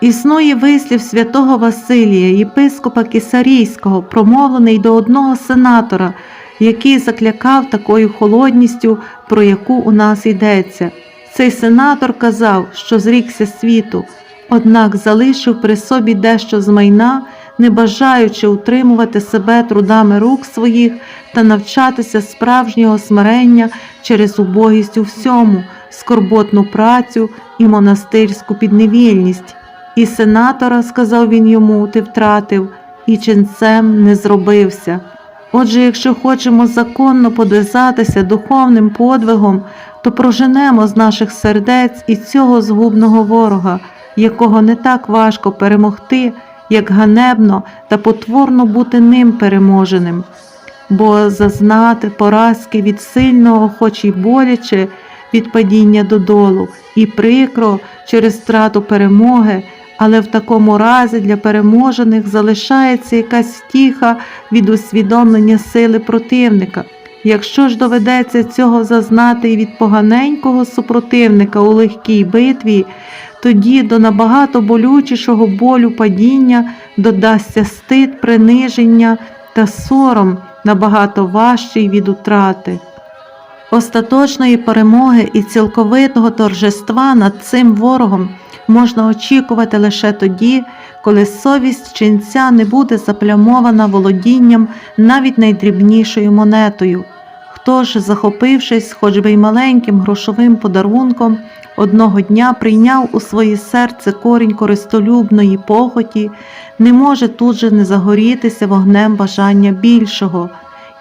Існує вислів святого Василія, єпископа Кісарійського, промовлений до одного сенатора, який заклякав такою холодністю, про яку у нас йдеться. Цей сенатор казав, що зрікся світу, однак залишив при собі дещо з майна, не бажаючи утримувати себе трудами рук своїх та навчатися справжнього смирення через убогість у всьому, скорботну працю і монастирську підневільність. І сенатора, сказав він йому, ти втратив, і ченцем не зробився. Отже, якщо хочемо законно подвизатися духовним подвигом, то проженемо з наших сердець і цього згубного ворога, якого не так важко перемогти, як ганебно та потворно бути ним переможеним. Бо зазнати поразки від сильного, хоч і боляче, від падіння додолу, і прикро через втрату перемоги, але в такому разі для переможених залишається якась втіха від усвідомлення сили противника. Якщо ж доведеться цього зазнати і від поганенького супротивника у легкій битві, тоді до набагато болючішого болю падіння додасться стид, приниження та сором набагато важчий від утрати. Остаточної перемоги і цілковитого торжества над цим ворогом можна очікувати лише тоді, коли совість ченця не буде заплямована володінням навіть найдрібнішою монетою. Хто ж, захопившись хоч би й маленьким грошовим подарунком, одного дня прийняв у своє серце корінь користолюбної похоті, не може тут же не загорітися вогнем бажання більшого,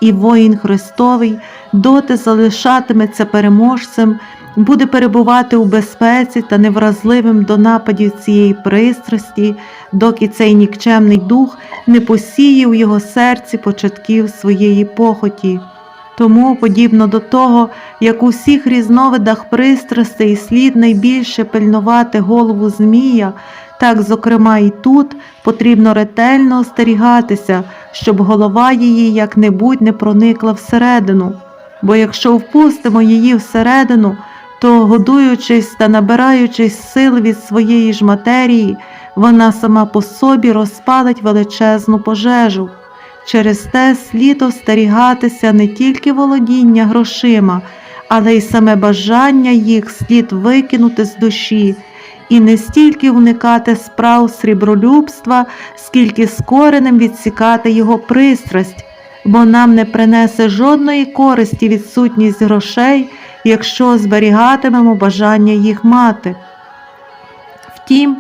і воїн Христовий доти залишатиметься переможцем, буде перебувати у безпеці та невразливим до нападів цієї пристрасті, доки цей нікчемний дух не посіє у його серці початків своєї похоті. Тому, подібно до того, як у всіх різновидах пристрастей слід найбільше пильнувати голову Змія, так, зокрема, і тут потрібно ретельно остерігатися, щоб голова її як-небудь не проникла всередину. Бо якщо впустимо її всередину, то, годуючись та набираючись сил від своєї ж матерії, вона сама по собі розпалить величезну пожежу. Через те слід остерігатися не тільки володіння грошима, але й саме бажання їх слід викинути з душі, і не стільки уникати справ срібролюбства, скільки з коренем відсікати його пристрасть, бо нам не принесе жодної користі відсутність грошей, якщо зберігатимемо бажання їх мати. Втім,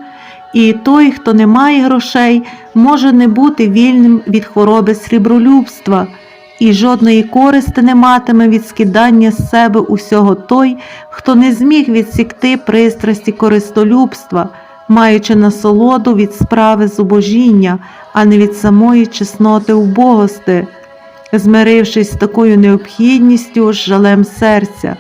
і той, хто не має грошей, може не бути вільним від хвороби срібролюбства, і жодної користи не матиме від скидання з себе усього той, хто не зміг відсікти пристрасті користолюбства, маючи насолоду від справи зубожіння, а не від самої чесноти убогости, змирившись з такою необхідністю з жалем серця.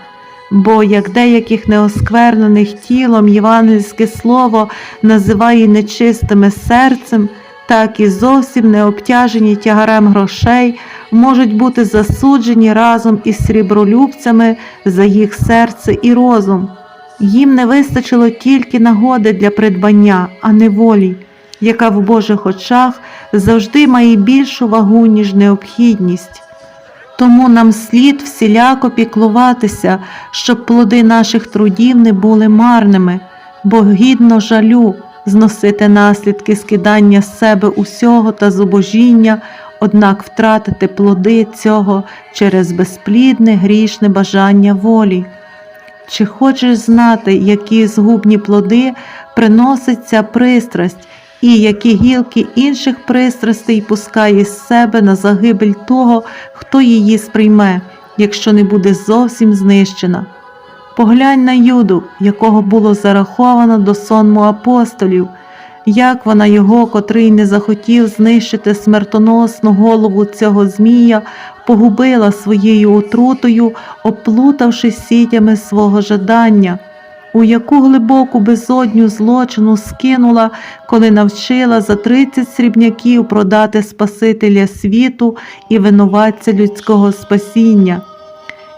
Бо як деяких неосквернених тілом євангельське слово називає нечистими серцем, так і зовсім не обтяжені тягарем грошей можуть бути засуджені разом із срібролюбцями за їх серце і розум. Їм не вистачило тільки нагоди для придбання, а не волі, яка в Божих очах завжди має більшу вагу, ніж необхідність. Тому нам слід всіляко піклуватися, щоб плоди наших трудів не були марними, бо гідно жалю зносити наслідки скидання з себе усього та зубожіння, однак втратити плоди цього через безплідне грішне бажання волі. Чи хочеш знати, які згубні плоди приносить ця пристрасть, і які гілки інших пристрастей пускає з себе на загибель того, хто її сприйме, якщо не буде зовсім знищена? Поглянь на Юду, якого було зараховано до сонму апостолів, як вона його, котрий не захотів знищити смертоносну голову цього Змія, погубила своєю отрутою, оплутавши сітями свого жадання, у яку глибоку безодню злочину скинула, коли навчила за тридцять срібняків продати Спасителя світу і винуватця людського спасіння.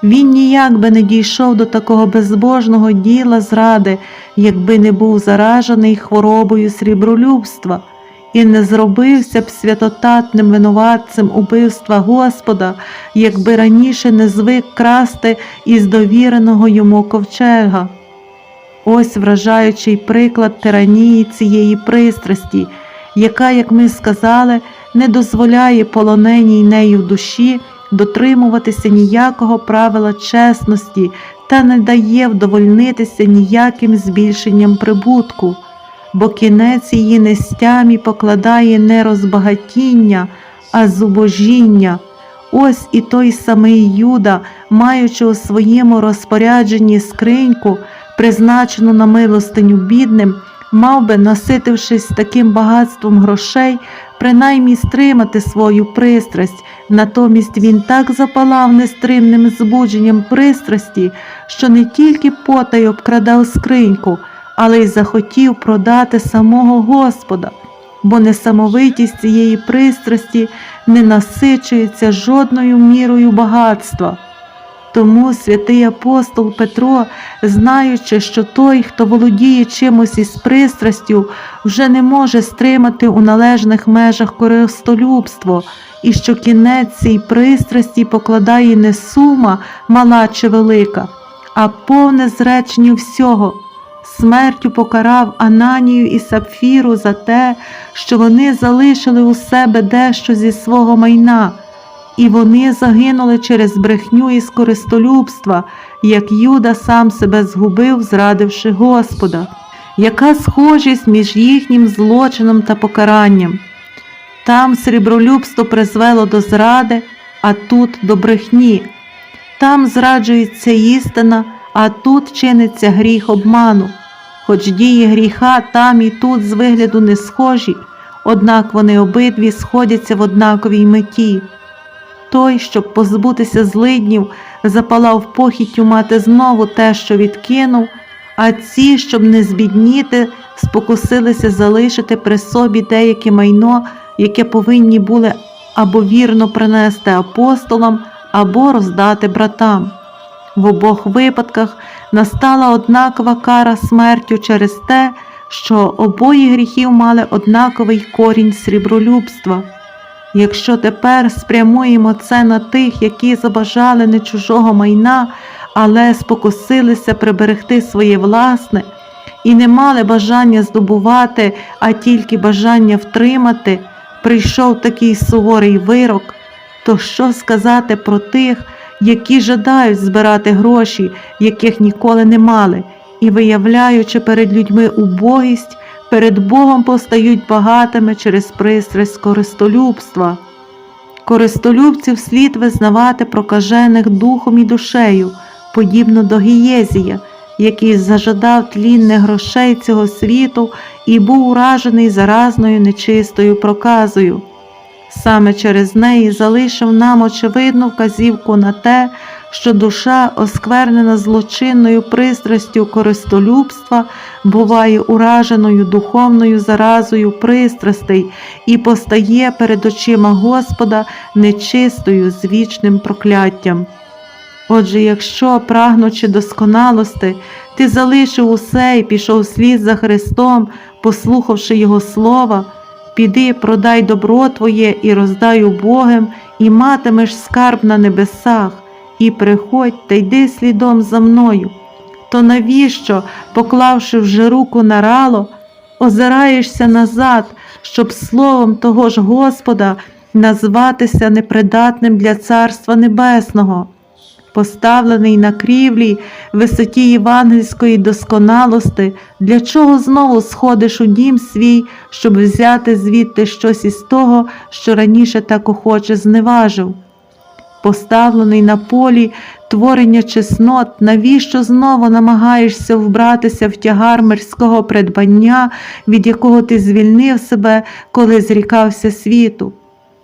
Він ніяк би не дійшов до такого безбожного діла зради, якби не був заражений хворобою срібролюбства, і не зробився б святотатним винуватцем убивства Господа, якби раніше не звик красти із довіреного йому ковчега. Ось вражаючий приклад тиранії цієї пристрасті, яка, як ми сказали, не дозволяє полоненій нею душі дотримуватися ніякого правила чесності та не дає вдовольнитися ніяким збільшенням прибутку, бо кінець її нестямі покладає не розбагатіння, а зубожіння. Ось і той самий Юда, маючи у своєму розпорядженні скриньку, призначену на милостиню бідним, мав би, наситившись таким багатством грошей, принаймні стримати свою пристрасть, натомість він так запалав нестримним збудженням пристрасті, що не тільки потай обкрадав скриньку, але й захотів продати самого Господа, бо несамовитість цієї пристрасті не насичується жодною мірою багатства. Тому святий апостол Петро, знаючи, що той, хто володіє чимось із пристрастю, вже не може стримати у належних межах користолюбство, і що кінець цій пристрасті покладає не сума, мала чи велика, а повне зречення всього. Смертю покарав Ананію і Сапфіру за те, що вони залишили у себе дещо зі свого майна і вони загинули через брехню і скористолюбства, як Юда сам себе згубив, зрадивши Господа. Яка схожість між їхнім злочином та покаранням? Там срібролюбство призвело до зради, а тут до брехні. Там зраджується істина, а тут чиниться гріх обману. Хоч дії гріха там і тут з вигляду не схожі, однак вони обидві сходяться в однаковій меті. Той, щоб позбутися злиднів, запалав похіттю мати знову те, що відкинув, а ці, щоб не збідніти, спокусилися залишити при собі деяке майно, яке повинні були або вірно принести апостолам, або роздати братам. В обох випадках настала однакова кара смертю через те, що обоє гріхів мали однаковий корінь срібролюбства. Якщо тепер спрямуємо це на тих, які забажали не чужого майна, але спокусилися приберегти своє власне і не мали бажання здобувати, а тільки бажання втримати, прийшов такий суворий вирок, то що сказати про тих, які жадають збирати гроші, яких ніколи не мали, і виявляючи перед людьми убогість, перед Богом постають багатими через пристрасть користолюбства. Користолюбців слід визнавати прокажених духом і душею, подібно до Гієзія, який зажадав тлінних грошей цього світу і був уражений заразною нечистою проказою. Саме через неї залишив нам очевидну вказівку на те, що душа, осквернена злочинною пристрастю користолюбства, буває ураженою духовною заразою пристрастей і постає перед очима Господа нечистою з вічним прокляттям. Отже, якщо, прагнучи досконалости, ти залишив усе і пішов слід за Христом, послухавши Його слова, піди, продай добро твоє і роздай убогим, і матимеш скарб на небесах і приходь та йди слідом за мною. То навіщо, поклавши вже руку на рало, озираєшся назад, щоб словом того ж Господа назватися непридатним для Царства Небесного, поставлений на крівлі висоті євангельської досконалости, для чого знову сходиш у дім свій, щоб взяти звідти щось із того, що раніше так охоче зневажив поставлений на полі творення чеснот, навіщо знову намагаєшся вбратися в тягар мирського придбання, від якого ти звільнив себе, коли зрікався світу?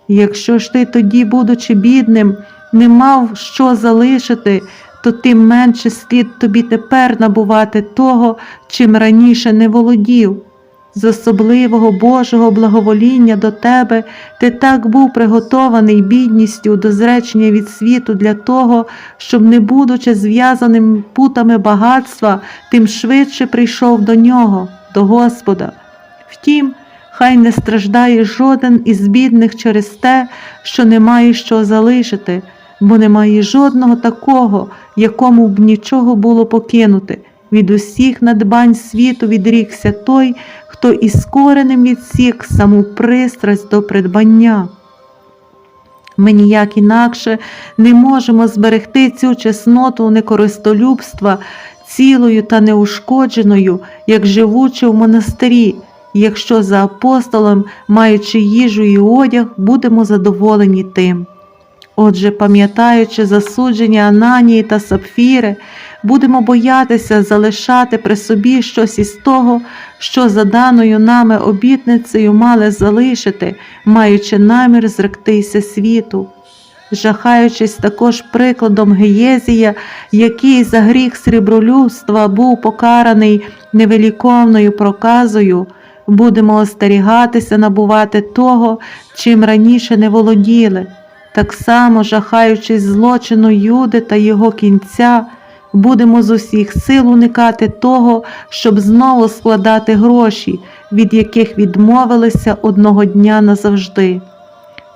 Якщо ж ти тоді, будучи бідним, не мав що залишити, то тим менше слід тобі тепер набувати того, чим раніше не володів. З особливого Божого благовоління до тебе ти так був приготований бідністю до зречення від світу для того, щоб, не будучи зв'язаним путами багатства, тим швидше прийшов до нього, до Господа. Втім, хай не страждає жоден із бідних через те, що немає що залишити, бо немає жодного такого, якому б нічого було покинути. Від усіх надбань світу відрікся той, хто із коренем відсік саму пристрасть до придбання. Ми ніяк інакше не можемо зберегти цю чесноту некористолюбства цілою та неушкодженою, як живучи в монастирі, якщо за апостолом, маючи їжу і одяг, будемо задоволені тим. Отже, пам'ятаючи засудження Ананії та Сапфіри, будемо боятися залишати при собі щось із того, що за даною нами обітницею мали залишити, маючи намір зректися світу. Жахаючись також прикладом Геєзія, який за гріх срібролюбства був покараний невеликовною проказою, будемо остерігатися набувати того, чим раніше не володіли. Так само, жахаючись злочину Юди та його кінця, будемо з усіх сил уникати того, щоб знову складати гроші, від яких відмовилися одного дня назавжди.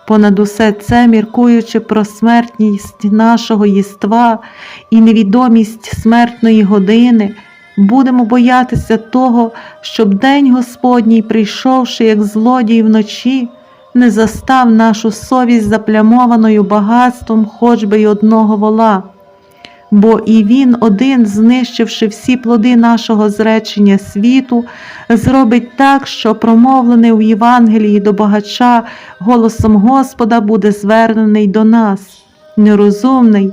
Понад усе це, міркуючи про смертність нашого єства і невідомість смертної години, будемо боятися того, щоб день Господній, прийшовши як злодій вночі, не застав нашу совість заплямованою багатством хоч би й одного вола. Бо і він один, знищивши всі плоди нашого зречення світу, зробить так, що промовлений у Євангелії до багача голосом Господа буде звернений до нас. Нерозумний,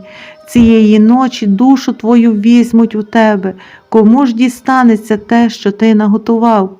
цієї ночі душу твою візьмуть у тебе, кому ж дістанеться те, що ти наготував.